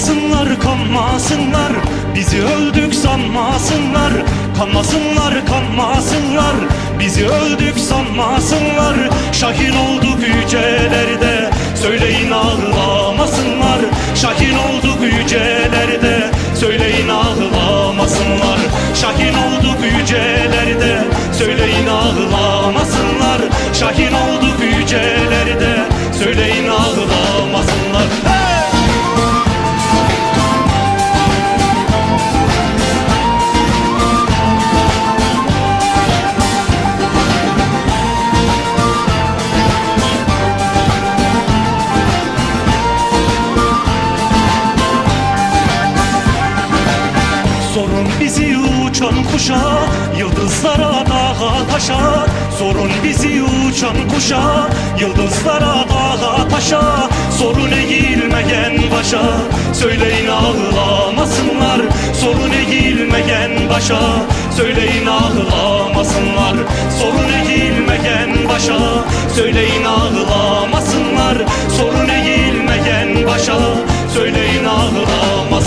Kanmasınlar kanmasınlar. Bizi öldük sanmasınlar. Kanmasınlar kanmasınlar. Bizi öldük sanmasınlar. Şahin olduk yücelerde. Söyleyin ağlamasınlar. Şahin olduk yücelerde. Söyleyin ağlamasınlar. Şahin olduk yücelerde. Söyleyin ağlamasınlar. Şahin olduk yücelerde. Söyleyin ağlamasınlar bizi uçan kuşa Yıldızlara dağa taşa. Sorun bizi uçan kuşa Yıldızlara dağa taşa. Sorun eğilmeyen başa Söyleyin ağlamasınlar. Sorun eğilmeyen başa Söyleyin ağlamasınlar. Sorun eğilmeyen başa Söyleyin ağlamasınlar. Sorun eğilmeyen başa Söyleyin ağlamasınlar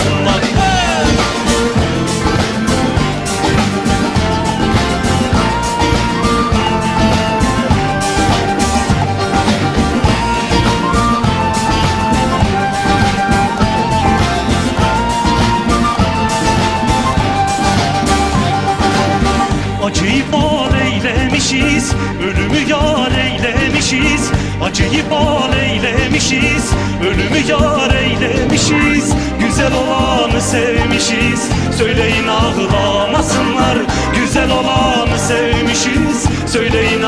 Acıyı bal eylemişiz Ölümü yar eylemişiz. Acıyı bal eylemişiz Ölümü yar eylemişiz. Güzel olanı sevmişiz Söyleyin ağlamasınlar. Güzel olanı sevmişiz Söyleyin